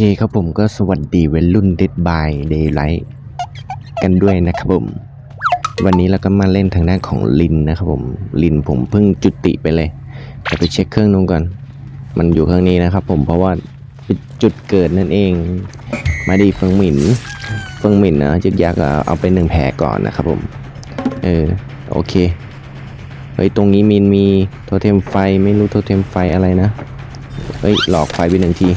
คครับผมก็สวัสดีเวัยรุ่น Dead by Daylight กันด้วยนะครับผม วันนี้เราก็มาเล่นทางด้านของลินนะครับผม ลินผมเพิ่งจุติไปเลยจะไปเช็คเครื่องนู้นก่อน มันอยู่ข้างนี้นะครับผมเพราะว่าจุดเกิดนั่นเอง มาดีเฟิงหมินเฟิงหมินนะจึกยักษ์เอาไปหนึ่งแผลก่อนนะครับผม เออโอเคเฮ้ยตรงนี้มีนมีโทเทมไฟไม่รู้โทเทมไฟอะไรนะเฮ้ยหลอกไฟไปหนึ่งที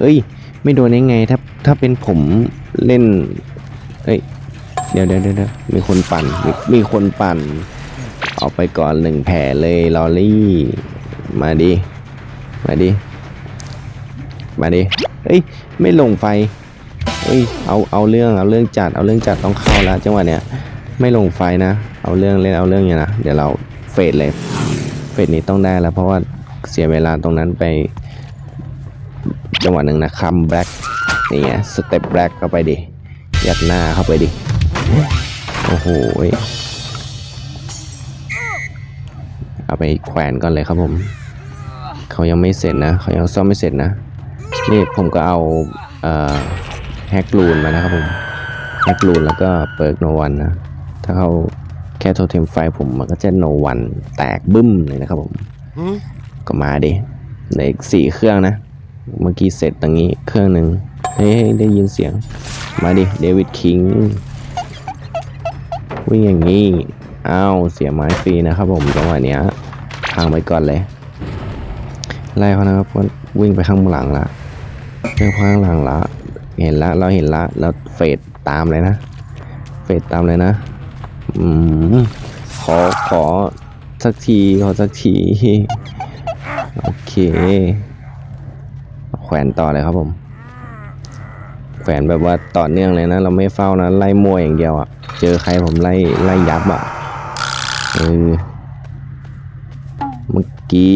เฮ้ย ไม่โดนได้ไงถ้าถ้าเป็นผมเล่นเฮ้ยเดี๋ยวเดี๋ยวเดี๋ยวมีคนปั่นมีมีคนปั่นเอาไปก่อนหนึ่งแผลเลยลอรี่ มาดิ มาดิ มาดิเฮ้ย ไม่ลงไฟเฮ้ย เอา เอาเรื่อง เอาเรื่องจัด เอาเรื่องจัดต้องเข้าแล้วจังหวะเนี้ย ไม่ลงไฟนะ เอาเรื่องเล่น เอาเรื่องอย่างนะ เดี๋ยวเราเฟดเลย เฟดนี้ต้องได้แล้ว เพราะว่าเสียเวลาตรงนั้นไป จังหวะหนึ่งนะคัมแบ็กนี่ไงสเต็ปแบ็กเข้าไปดิ ยัดหน้าเข้าไปดิ โอ้โหยเอาไปแขวนก่อนเลยครับผม เขายังไม่เสร็จนะเขายังซ่อมไม่เสร็จนะ นี่ผมก็เอาเอ่อแฮกลูนมานะครับผมแฮกลูนแล้วก็เปิร์กโนวันนะ ถ้าเขาแค่โทเทมไฟผมมันก็จะโนวันแตกบึ้มเลยนะครับผม ก็มาดิเหลืออีกสี่เครื่องนะ เมื่อกี้เสร็จตรงนี้เครื่องหนึ่งเฮ้ยได้ยินเสียง มาดิเดวิดคิงวิ่งอย่างนี้อ้าวเสียไม้ฟรีนะครับผมจังหวะเนี้ยพังไปก่อนเลยไล่เขานะครับว่าวิ่งไปข้างหลังละเรื่องข้างหลังละเห็นละเราเห็นละแล้วเฟดตามเลยนะ เฟดตามเลยนะอืมขอขอสักทีขอสักที โอเค ขวนต่อเลยครับผม แขวนแบบว่าต่อเนื่องเลยนะ เราไม่เฝ้านะ ไล่มวยอย่างเดียวอะ่ะ เจอใครผมไล่ไล่ยับอะ่ะเออเมื่อกี้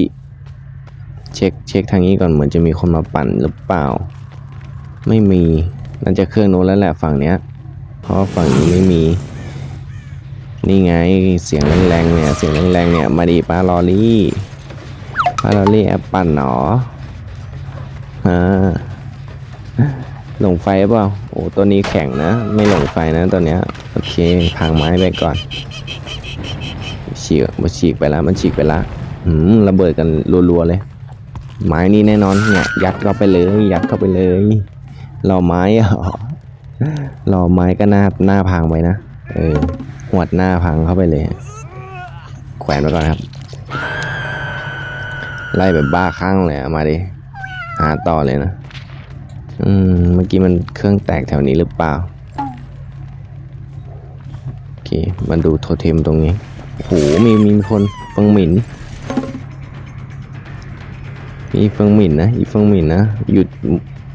เช็คเช็คทางนี้ก่อนเหมือนจะมีคนมาปั่นหรือเปล่า ไม่มีน่าจะเครื่องโน้นแล้วแหละฝั่งเนี้ย เพราะฝั่งนี้ไม่มี นี่ไงเสียงแรงๆเนี่ยเสียงแรงๆเนี่ยมาดีป้าลอรี่ป้าลอรี่แอปปั่นหนอ หลงไฟเปล่า โอ้ตัวนี้แข็งนะ ไม่หลงไฟนะตัวเนี้ย โอเค พังไม้ไปก่อนฉีกมันฉีกไปแล้ว มันฉีกไปแล้วหืมระเบิดกันรัวๆเลย ไม้นี่แน่นอนเนี่ย ยัดเข้าไปเลย ยัดเข้าไปเลยรอไม้เหรอรอไม้ก็หน้าหน้าพังไปนะ เออ หวดหน้าพังเข้าไปเลย แขวนไว้ก่อนครับ ไล่แบบบ้าคลั่งเลยอะมาดิาต่อเลยนะ อืม เมื่อกี้มันเครื่องแตกแถวนี้หรือเปล่า โอเค มาดูโทเทมตรงนี้โอ้โหมีมีคนฟิงหมิน มีฟิงหมินนะ อีฟิงหมินนะ หยุด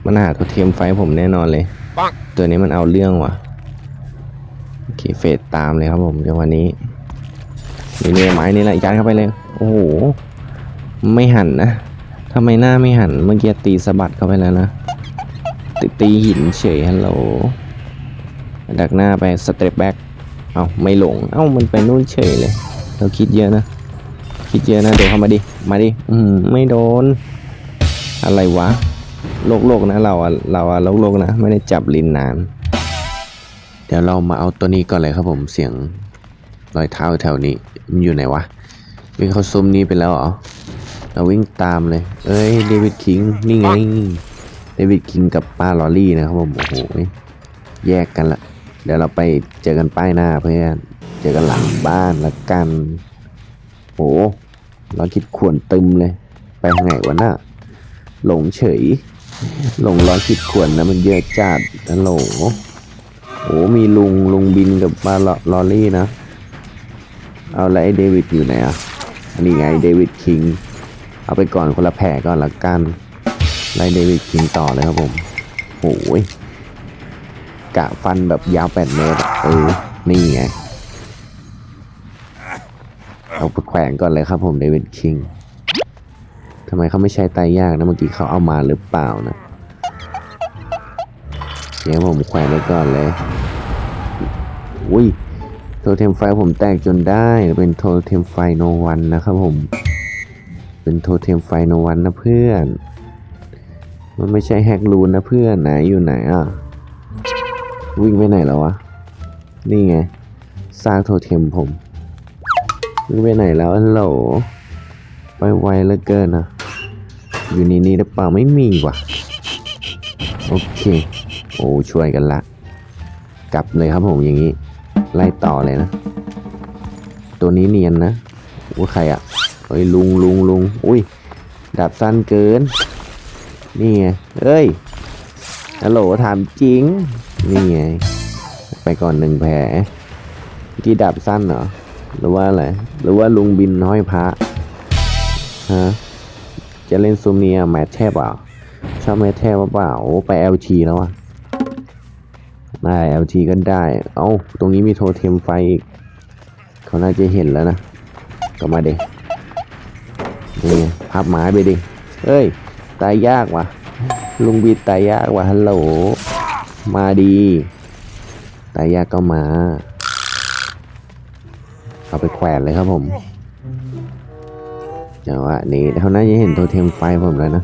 มันหาโทเทมไฟผมแน่นอนเลย ตัวนี้มันเอาเรื่องว่ะ โอเค เฟดตามเลยครับผมจังหวะนี้นี่เนี่ยไม้นี่แหละยัดเข้าไปเลย โอ้โห ไม่หันนะ ทำไมหน้าไม่หัน เมื่อกี้ตีสะบัดเข้าไปแล้วนะ ตีตีหินเฉยฮัลโหล ดักหน้าไปสเตปแบ็กเอาไม่หลง เอ้ามันไปนู่นเฉยเลย เราคิดเยอะนะ คิดเยอะนะเดี๋ยวเข้ามาดิ มาดิ อืมไม่โดน อะไรวะ โลกโลกนะ เราอะเราอะโลกโลกนะ ไม่ได้จับลินนาน เดี๋ยวเรามาเอาตัวนี้ก่อนเลยครับผมเสียงรอยเท้าแถวนี้มันอยู่ไหนวะวิ่งเข้าซุ้มนี้ไปแล้วเหรอ เราวิ่งตามเลย เอ้ยเดวิดคิงนี่ไงเดวิดคิงกับป้าลอรี่นะครับผมโอ้โหแยกกันละเดี๋ยวเราไปเจอกันป้ายหน้าเพื่อนเจอกันหลังบ้านละกันโหเราคิดขวนตึมเลย ไปทางไหนวะน่ะหลงเฉย หลงร้อนคิดขวนนะมันเยอะจัดนะโหลโอ้มีลุงลุงบินกับมาลอลอรี่นะ เอาแล้วไอ้เดวิดอยู่ไหนอะอันนี้ไงเดวิดคิง เอาไปก่อนคนละแผลก่อนละกันไล่เดวิดคิงต่อเลยครับผมโอ้ยกะฟันแบบยาวแปดเมตรเออนี่ไงเอาไปแขวนก่อนเลยครับผมเดวิดคิงทำไมเขาไม่ใช้ตายยากนะเมื่อกี้เขาเอามาหรือเปล่านะเดี๋ยวผมแขวนไว้ก่อนเลยอุ้ยโทเทมไฟผมแตกจนได้เป็นโทเทมไฟโนวันนะครับผม เป็นโทเทมไฟนวันนะเพื่อน มันไม่ใช่แฮกรูนนะเพื่อนไหนอยู่ไหนอะ วิ่งไปไหนแล้ววะ นี่ไงสร้างโทเทมผม วิ่งไปไหนแล้วอันโหลไปไวเหลือเกินอะอยู่นี่นี่หรือเปล่าไม่มีว่ะ โอเค โอ้ช่วยกันละ กลับเลยครับผมอย่างนี้ ไล่ต่อเลยนะ ตัวนี้เนียนนะว่าใครอะ เฮ้ยลุงลุงลุงอุ้ยดาบสั้นเกิน นี่ไงเอ้ยฮัลโหลถามจริง นี่ไง ไปก่อนหนึ่งแผลที่ดาบสั้นเหรอ หรือว่าอะไร หรือว่าลุงบินน้อยพระ ฮะ จะเล่นซูเมียแมทแทบเปล่า ชอบแมทแทบเปล่า โอ้ไป LT แล้วอะได้ LT ก็ได้ เอ้า ตรงนี้มีโทเทมไฟอีก เขาน่าจะเห็นแล้วนะ ก็มาเด็ นี่พับไม้ไปดิเอ้ย ตายยากว่ะ ลุงบีตายยากว่ะฮัลโหล มาดี ตายยากก็มา เอาไปแขวนเลยครับผมจังหวะนี้เขาน่าจะเห็นโทเทมไฟผมแล้วนะ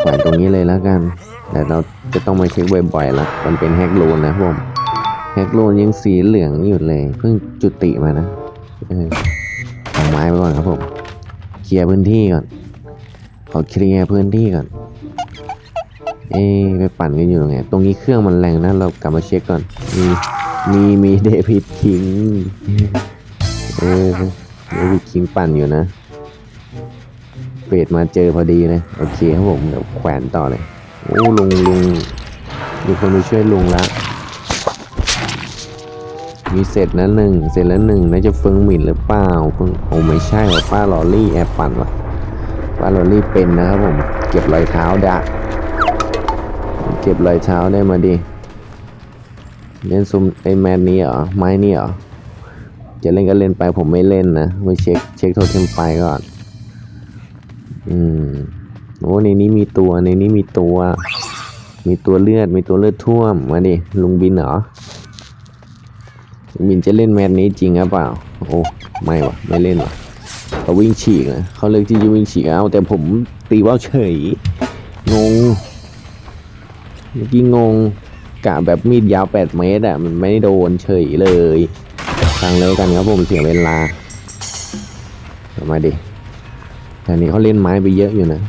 แขวนตรงนี้เลยแล้วกัน แต่เราจะต้องมาเช็คบ่อยๆละมันเป็นแฮกโลนนะผมแฮกโลนยังสีเหลืองอยู่เลย เพิ่งจุติมานะเออเอาไม้ไปก่อนครับผม ลียร์พื้นที่ก่อน ขอเคลียร์พื้นที่ก่อน เอ๊ไปปั่นกันอยู่ตรงไหนตรงนี้เครื่องมันแรงนะ เรากลับมาเช็คก่อน มีมีมีเดวิดคิง เออเดวิดคิงปั่นอยู่นะเฟดมาเจอพอดีเลยโอเคครับผมเดี๋ยวแขวนต่อเลย โอ้ลุงลุงมีคนมาช่วยลุงละ มีเสร็จแล้วหนึ่งเสร็จแล้วหนึ่งน่าจะเฟิงหมิ่นหรือเปล่าเฟิงโอ้ไม่ใช่หรอป้าลอรี่แอบปั่นวะป้าลอรี่เป็นนะครับผม เก็บรอยเท้าดะเก็บรอยเท้าได้มาดิเล่นซุมไอแมนนี้เหรอไม้นี่เหรอจะเล่นก็เล่นไปผมไม่เล่นนะไปเช็คเช็คโทเทมไฟก่อน อืมโอ้ในนี้มีตัวในนี้มีตัว มีตัวเลือดมีตัวเลือดท่วมมาดิลุงบินเหรอ มินจะเล่นแมตช์นี้จริงหรือเปล่า โอ้ไม่วะไม่เล่นวะเขาวิ่งฉีกนะเขาเลือกที่จะวิ่งฉีกเอาแต่ผมตีว่าวเฉยงงเมื่อกี้งงกะแบบมีดยาว 8 เมตรอะมันไม่โดนเฉยเลยฟังเลยกันครับผมเสียเวลาเอามาดิแต่นี้เขาเล่นไม้ไปเยอะอยู่นะ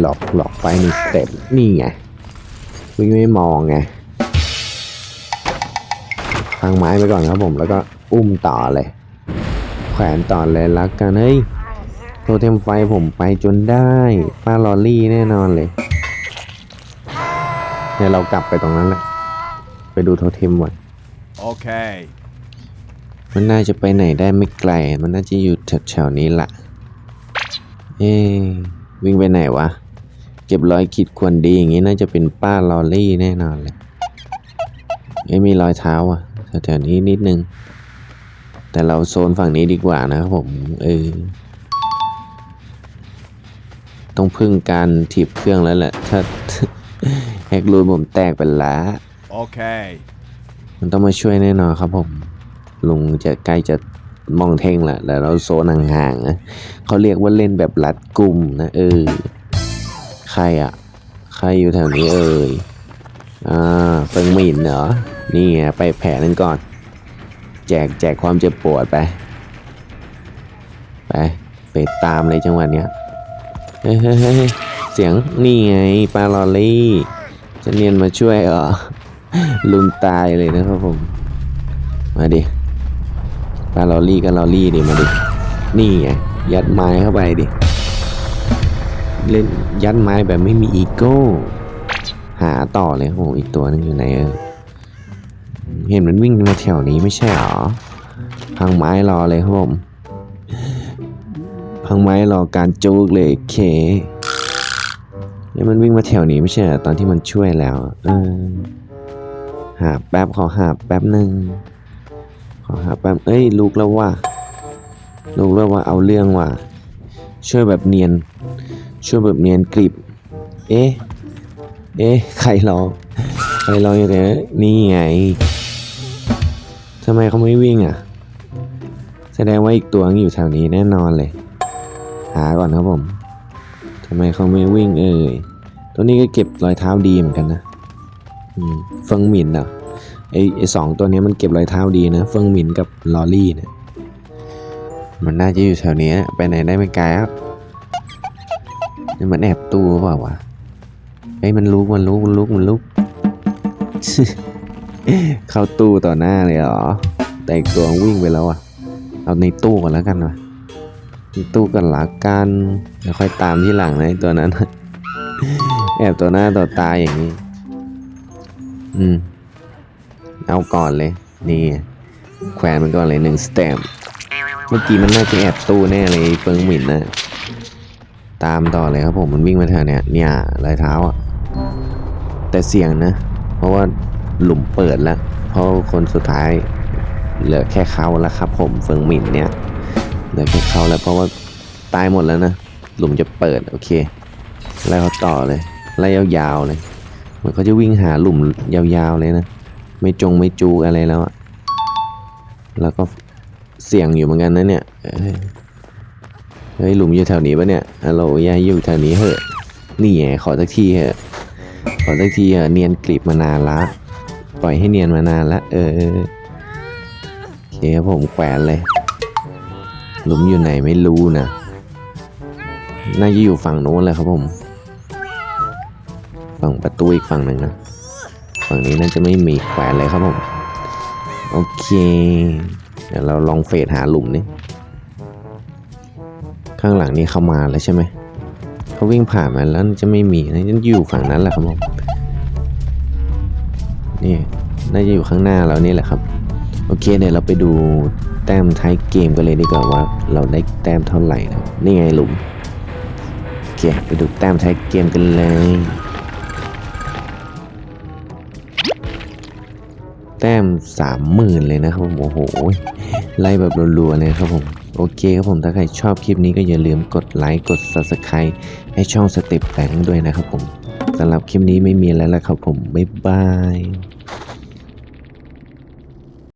หลอกหลอกไปนึ่เต็ปนี่ไงวิ่งไม่มองไง ทางไม้ไปก่อนครับผมแล้วก็อุ้มต่อเลย แขวนต่อเลยรักกันเฮ้ยโทเทมไฟผมไปจนได้ป้าลอรี่แน่นอนเลยเดี๋ยวเรากลับไปตรงนั้นแหละไปดูโทเทมก่อน Okay. มันน่าจะไปไหนได้ไม่ไกล มันน่าจะอยู่แถวๆนี้ละเอ๊ะวิ่งไปไหนวะ เก็บรอยขีดควรดีอย่างงี้น่าจะเป็นป้าลอรี่แน่นอนเลยเอ้ยมีรอยเท้าอะ แถวๆนี้นิดนึง แต่เราโซนฝั่งนี้ดีกว่านะครับผม เออ ต้องพึ่งการถีบเครื่องแล้วแหละ ถ้าแฮกรูนผมแตกไปละ Okay. มันต้องมาช่วยแน่นอนครับผม ลุงจะใกล้จะมองเท่งแหละแต่เราโซนห่างๆนะเขาเรียกว่าเล่นแบบรัดกลุ่มนะ เออ ใครอะใครอยู่แถวนี้เอ่ย อ่าเฟิงหมินเหรอ นี่ไงไปแผลนึงก่อน แจกแจกความเจ็บปวดไป ไปไปตามเลยจังหวะเนี้ยเฮ้ยเฮ้เฮ้เสียงนี่ไงปลาลอรี่จะเนียนมาช่วยเหรอลุงตายเลยนะครับผม มาดิปลาลอรี่ก็ลอรี่ดิมาดินี่ไงยัดไม้เข้าไปดิเล่นยัดไม้แบบไม่มีอีโก้ หาต่อเลยโอ้โหอีกตัวนึงอยู่ไหนเออ เห็นมันวิ่งมาแถวนี้ไม่ใช่หรอ พังไม้รอเลยครับผม พังไม้รอการจูกเลยเคเนี่ยมันวิ่งมาแถวนี้ไม่ใช่เหรอตอนที่มันช่วยแล้ว เออ หาแป๊บขอหาแป๊บหนึ่งขอหาแป๊บ เอ้ยลูกแล้วว่าลูกแล้วว่าเอาเรื่องว่ะ ช่วยแบบเนียน ช่วยแบบเนียนกริบ เอ๊ะ เอ๊ะ ใครรอใครรออยู่เนี่ยนี่ไง ทำไมเขาไม่วิ่งอะ แสดงว่าอีกตัวนึงอยู่แถวนี้แน่นอนเลย หาก่อนครับผมทำไมเขาไม่วิ่งเอ่ยตัวนี้ก็เก็บรอยเท้าดีเหมือนกันนะอืมเฟิงหมินอะไอไอสองตัวนี้มันเก็บรอยเท้าดีนะ เฟิงหมินกับลอรี่เนี่ยมันน่าจะอยู่แถวนี้ไปไหนได้ไม่ไกลครับนี่มันแอบตู้เปล่าวะเฮ้ยมันลุกมันลุกมันลุกมันลุก เข้าตู้ต่อหน้าเลยเหรอ แต่อีกตัววิ่งไปแล้วอะ เอาในตู้ก่อนแล้วกันวะในตู้กันละกันเดี๋ยวค่อยตามที่หลังนะตัวนั้น แอบตัวหน้าต่อตาอย่างนี้ อืม เอาก่อนเลย นี่ แขวนมันก่อนเลยหนึ่งสเต็มเมื่อกี้มันน่าจะแอบตู้แน่เลยเฟิงหมิ่นนะตามต่อเลยครับผมมันวิ่งมาแถวเนี้ยเนี่ยรอยเท้าอะ แต่เสี่ยงนะ เพราะว่า หลุมเปิดแล้ว เพราะคนสุดท้ายเหลือแค่เขาแล้วครับ ผมเฟิงหมิ่นเนี่ยเหลือแค่เขาแล้วเพราะว่าตายหมดแล้วนะ หลุมจะเปิดโอเคไล่เขาต่อเลยไล่ยาวๆเลยเหมือนเขาจะวิ่งหาหลุมยาวๆเลยนะ ไม่จงไม่จูอะไรแล้วอะแล้วก็เสี่ยงอยู่เหมือนกันนะเนี่ยเฮ้ยหลุมอยู่แถวนี้ปะเนี่ยฮัลโหลยายอยู่แถวนี้เหอะนี่ขอสักทีเหอะขอสักทีเหอะเนียนกลีบมานานละ ปล่อยให้เนียนมานานละเออโอเคครับผมแขวนเลย หลุมอยู่ไหนไม่รู้นะ น่าจะอยู่ฝั่งโน้นเลยครับผม ฝั่งประตูอีกฝั่งหนึ่งนะ ฝั่งนี้น่าจะไม่มีแขวนเลยครับผม โอเค เดี๋ยวเราลองเฟดหาหลุมนี่ข้างหลังนี่เข้ามาแล้วใช่ไหมเขาวิ่งผ่านมาแล้วจะไม่มีนะจะอยู่ฝั่งนั้นแหละครับผม นี่น่าจะอยู่ข้างหน้าเรานี่แหละครับ โอเคเดี๋ยวเราไปดูแต้มท้ายเกมกันเลยดีกว่าว่า เราได้แต้มเท่าไหร่นะนี่ไงหลุมโอเคไปดูแต้มท้ายเกมกันเลยแต้มสามหมื่นเลยนะครับผมโอ้โหไล่แบบรัวๆเลยครับผม โอเคครับผมถ้าใครชอบคลิปนี้ก็อย่าลืมกดไลค์กด Subscribe ให้ช่องสเต็ปแฝงด้วยนะครับผม สำหรับคลิปนี้ไม่มีแล้วละครับผม บ๊ายบาย